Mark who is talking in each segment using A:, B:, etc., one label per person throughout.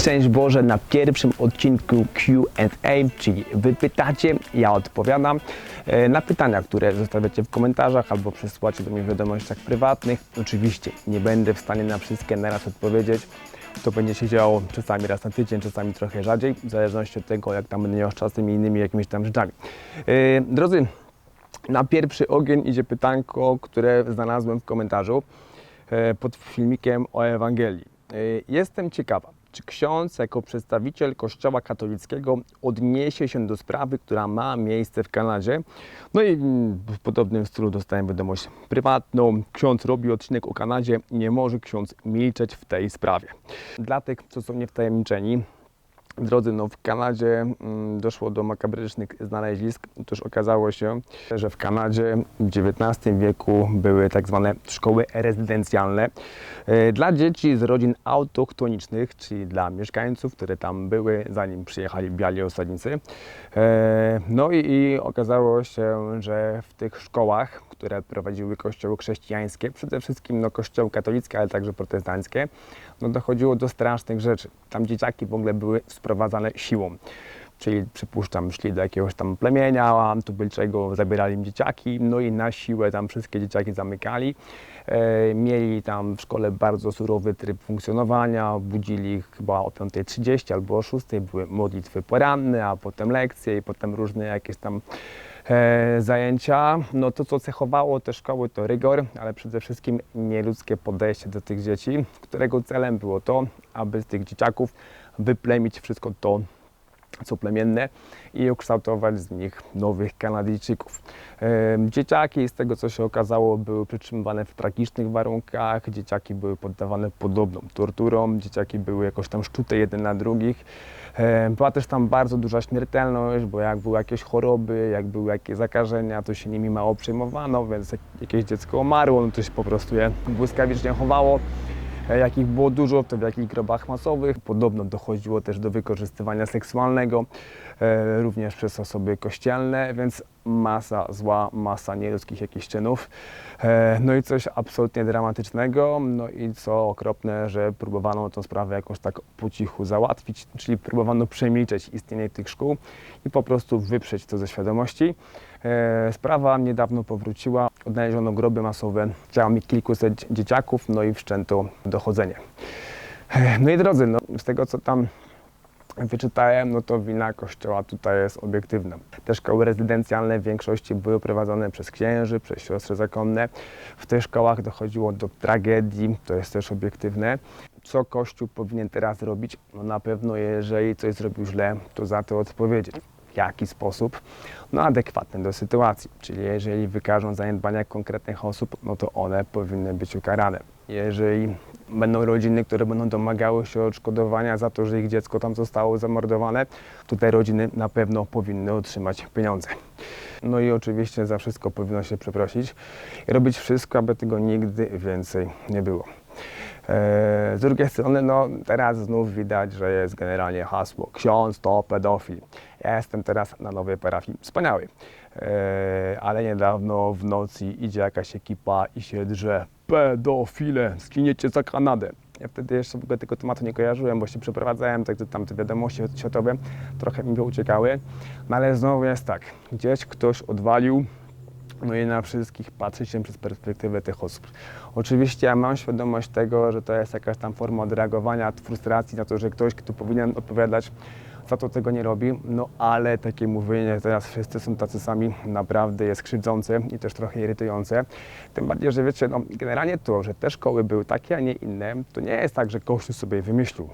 A: Szczęść Boże na pierwszym odcinku Q&A, czyli wy pytacie, ja odpowiadam e, na pytania, które zostawiacie w komentarzach albo przesyłacie do mnie w wiadomościach prywatnych. Oczywiście nie będę w stanie na wszystkie naraz odpowiedzieć. To będzie się działo czasami raz na tydzień, czasami trochę rzadziej, w zależności od tego, jak tam będę miał z czasem innymi jakimiś tam rzeczami. E, Drodzy, na pierwszy ogień idzie pytanko, które znalazłem w komentarzu e, pod filmikiem o Ewangelii. Jestem ciekawa, czy ksiądz jako przedstawiciel Kościoła katolickiego odniesie się do sprawy, która ma miejsce w Kanadzie. No i w podobnym stylu dostałem wiadomość prywatną. Ksiądz robi odcinek o Kanadzie nie może ksiądz milczeć w tej sprawie. Dla tych, co są niewtajemniczeni, Drodzy, no w Kanadzie mm, doszło do makabrycznych znalezisk. Otóż okazało się, że w Kanadzie w XIX wieku były tak zwane szkoły rezydencjalne e, dla dzieci z rodzin autochtonicznych, czyli dla mieszkańców, które tam były, zanim przyjechali biali osadnicy. E, No i, okazało się, że w tych szkołach, które prowadziły kościoły chrześcijańskie, przede wszystkim no, kościoły katolickie, ale także protestanckie, no dochodziło do strasznych rzeczy. Tam dzieciaki w ogóle były sprowadzane siłą. Czyli przypuszczam, szli do jakiegoś tam plemienia tubylczego, zabierali im dzieciaki, no i na siłę tam wszystkie dzieciaki zamykali. E, mieli tam w szkole bardzo surowy tryb funkcjonowania, budzili ich chyba o 5.30 albo o 6.00, były modlitwy poranne, a potem lekcje i potem różne jakieś tam zajęcia. No to, co cechowało te szkoły, to rygor, ale przede wszystkim nieludzkie podejście do tych dzieci, którego celem było to, aby z tych dzieciaków wyplemić wszystko to, co plemienne i ukształtować z nich nowych Kanadyjczyków. Em, Dzieciaki, z tego co się okazało, były przytrzymywane w tragicznych warunkach, dzieciaki były poddawane podobną torturom, dzieciaki były jakoś tam szczute jeden na drugich. Em, Była też tam bardzo duża śmiertelność, bo jak były jakieś choroby, jak były jakieś zakażenia, to się nimi mało przejmowano, więc jak jakieś dziecko umarło, no to się po prostu je błyskawicznie chowało. E, Jakich było dużo, to w jakich grobach masowych. Podobno dochodziło też do wykorzystywania seksualnego, e, również przez osoby kościelne, więc masa zła, masa nieludzkich jakichś czynów. E, No i coś absolutnie dramatycznego, no i co okropne, że próbowano tę sprawę jakoś tak po cichu załatwić, czyli próbowano przemilczeć istnienie tych szkół i po prostu wyprzeć to ze świadomości. E, Sprawa niedawno powróciła, odnaleziono groby masowe ciałami kilkuset dzieciaków, no i wszczęto dochodzenie. E, No i drodzy, no, z tego co tam wyczytałem, no to wina kościoła tutaj jest obiektywna. Te szkoły rezydencjalne w większości były prowadzone przez księży, przez siostry zakonne. W tych szkołach dochodziło do tragedii, to jest też obiektywne. Co Kościół powinien teraz robić? No na pewno, jeżeli coś zrobił źle, to za to odpowiedzieć. W jaki sposób? No adekwatny do sytuacji. Czyli jeżeli wykażą zaniedbania konkretnych osób, no to one powinny być ukarane. Jeżeli będą rodziny, które będą domagały się odszkodowania za to, że ich dziecko tam zostało zamordowane, to te rodziny na pewno powinny otrzymać pieniądze. No i oczywiście za wszystko powinno się przeprosić i robić wszystko, aby tego nigdy więcej nie było. Eee, Z drugiej strony, no teraz znów widać, że jest generalnie hasło ksiądz to pedofil. Ja jestem teraz na nowej parafii, wspaniały. Eee, ale niedawno w nocy idzie jakaś ekipa i się drze. Pedofile, skiniecie za Kanadę. Ja wtedy jeszcze w ogóle tego tematu nie kojarzyłem, bo się przeprowadzałem, także tam te wiadomości światowe trochę mi uciekały. No ale znowu jest tak, gdzieś ktoś odwalił, no i na wszystkich patrzy się przez perspektywę tych osób. Oczywiście ja mam świadomość tego, że to jest jakaś tam forma odreagowania, frustracji na to, że ktoś, kto powinien odpowiadać, za to tego nie robi, no ale takie mówienie, że teraz wszyscy są tacy sami, naprawdę jest krzywdzące i też trochę irytujące. Tym bardziej, że wiecie, no, generalnie to, że te szkoły były takie, a nie inne, to nie jest tak, że Kościół sobie wymyślił.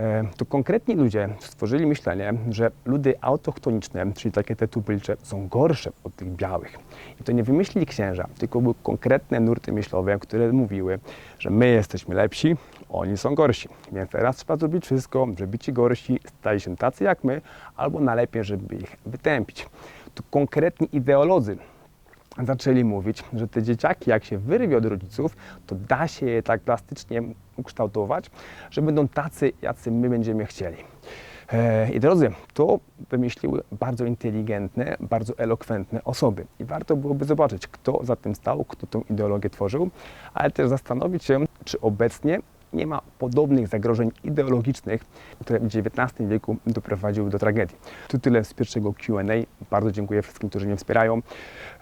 A: E, to konkretni ludzie stworzyli myślenie, że ludy autochtoniczne, czyli takie te tubylcze, są gorsze od tych białych. I to nie wymyślili księża, tylko były konkretne nurty myślowe, które mówiły, że my jesteśmy lepsi, oni są gorsi. Więc teraz trzeba zrobić wszystko, żeby ci gorsi stali się tacy jak my, albo najlepiej, żeby ich wytępić. To konkretni ideolodzy zaczęli mówić, że te dzieciaki, jak się wyrwie od rodziców, to da się je tak plastycznie ukształtować, że będą tacy, jacy my będziemy chcieli. E, I drodzy, to wymyśliły bardzo inteligentne, bardzo elokwentne osoby. I warto byłoby zobaczyć, kto za tym stał, kto tą ideologię tworzył, ale też zastanowić się, czy obecnie nie ma podobnych zagrożeń ideologicznych, które w XIX wieku doprowadziły do tragedii. To tyle z pierwszego Q&A. Bardzo dziękuję wszystkim, którzy mnie wspierają,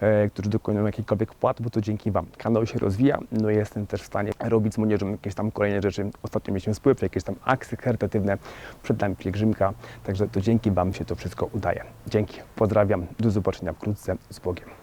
A: e, którzy dokonują jakichkolwiek wpłat, bo to dzięki Wam kanał się rozwija. No i jestem też w stanie robić z młodzieżą jakieś tam kolejne rzeczy. Ostatnio mieliśmy wpływ, jakieś tam akcje charytatywne przed nami pielgrzymka, także to dzięki Wam się to wszystko udaje. Dzięki, pozdrawiam, do zobaczenia wkrótce, z Bogiem.